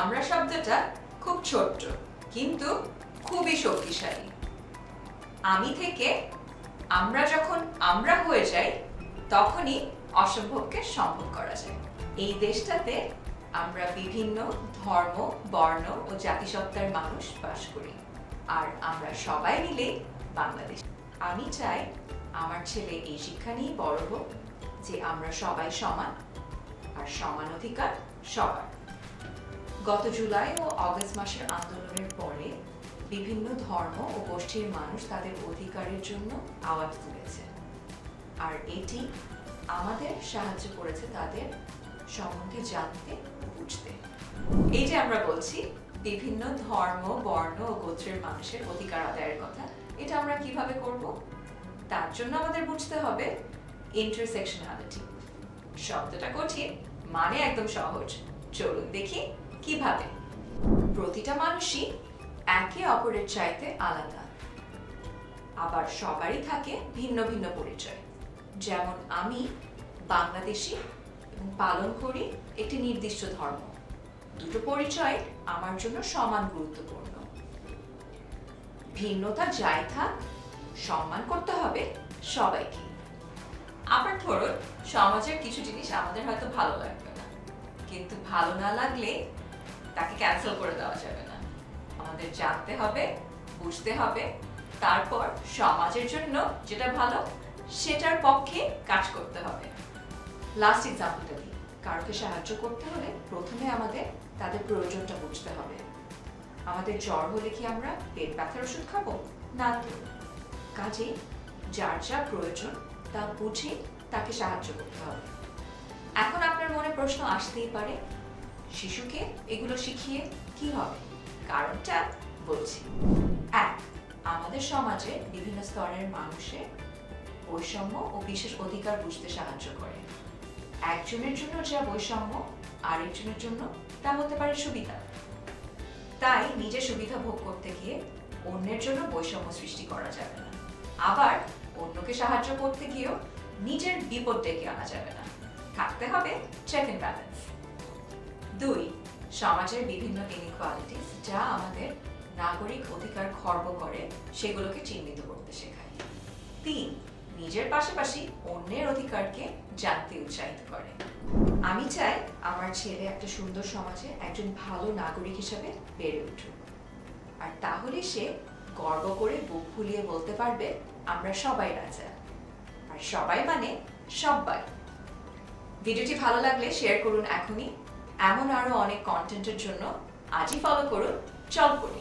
আমরা শব্দটা খুব ছোট্ট, কিন্তু খুবই শক্তিশালী। আমি থেকে আমরা যখন আমরা হয়ে যাই, তখনই অসম্ভবকে সম্ভব করা যায়। এই দেশটাতে আমরা বিভিন্ন ধর্ম, বর্ণ ও জাতিসত্তার মানুষ বাস করি, আর আমরা সবাই মিলে বাংলাদেশ। আমি চাই আমার ছেলে এই শিক্ষা নিয়েই বড় হোক যে আমরা সবাই সমান, আর সমান অধিকার সবার। গত জুলাই ও অগস্ট মাসের আন্দোলনের পরে বিভিন্ন ধর্ম ও গোষ্ঠীর মানুষ তাদের অধিকারের জন্য আওয়াজ তুলেছে। আর এটি আমাদের সাহায্য করেছে তাদের সম্বন্ধে জানতে বুঝতে। এই যে আমরা বলছি, বিভিন্ন ধর্ম, বর্ণ ও গোত্রের মানুষের অধিকার আদায়ের কথা, এটা আমরা কীভাবে করব? তার জন্য আমাদের বুঝতে হবে ইন্টারসেকশনালিটি শব্দটা কঠিন মানে একদম সহজ। চলুন দেখি কীভাবে? প্রতিটা মানুষই একে অপরের চাইতে আলাদা। আবার সবারই থাকে ভিন্ন ভিন্ন পরিচয়। যেমন আমি বাংলাদেশি এবং পালন করি একটি নির্দিষ্ট ধর্ম। দুটো পরিচয় আমার জন্য সমান গুরুত্বপূর্ণ। ভিন্নতা যাই থাক, সম্মান করতে হবে সবাইকে। আবার ধরুন, সমাজের কিছু জিনিস আমাদের হয়তো ভালো লাগবে না। কিন্তু ভালো না লাগলে তাকে ক্যান্সেল করে দেওয়া যাবে না। আমাদের জানতে হবে, বুঝতে হবে, তারপর সমাজের জন্য যেটা ভালো, সেটার পক্ষে কাজ করতে হবে। লাস্ট এক্সাম্পলটা দিই। কারোকে সাহায্য করতে হলে প্রথমে আমাদের তাদের প্রয়োজনটা বুঝতে হবে। আমাদের জ্বর হলে কি আমরা পেট ব্যথার ওষুধ খাব? না তো। কাজে যার যা প্রয়োজন তা বুঝে তাকে সাহায্য করতে হবে। এখন আপনার মনে প্রশ্ন আসতেই পারে শিশুকে এগুলো শিখিয়ে কি হবে? কারণটা বলছি। এক, আমাদের সমাজে বিভিন্ন স্তরের মানুষের বৈষম্য ও বিশেষ অধিকার বুঝতে সাহায্য করে। একজনের জন্য যা বৈষম্য, আরেকজনের জন্য তা হতে পারে সুবিধা। তাই নিজের সুবিধা ভোগ করতে গিয়ে অন্যের জন্য বৈষম্য সৃষ্টি করা যাবে না। আবার অন্যকে সাহায্য করতে গিয়েও নিজের বিপদ ডেকে আনা যাবে না। থাকতে হবে চেক ব্যালেন্স দুই, সমাজের বিভিন্ন ইনইকুয়ালিটিস যা আমাদের নাগরিক অধিকার খর্ব করে, সেগুলোকে চিহ্নিত করতে শেখায়। তিন, নিজের পাশাপাশি অন্যের অধিকারকে জানতে উৎসাহিত করে। আমি চাই আমার ছেলে একটা সুন্দর সমাজে একজন ভালো নাগরিক হিসেবে বেড়ে উঠুক। আর তাহলে সে গর্ব করে বুক ফুলিয়ে বলতে পারবে, আমরা সবাই রাজা। আর সবাই মানে সবাই ভিডিওটি ভালো লাগলে শেয়ার করুন এখনই। এমন আরও অনেক কন্টেন্টের জন্য আজই ফলো করুন চল করি।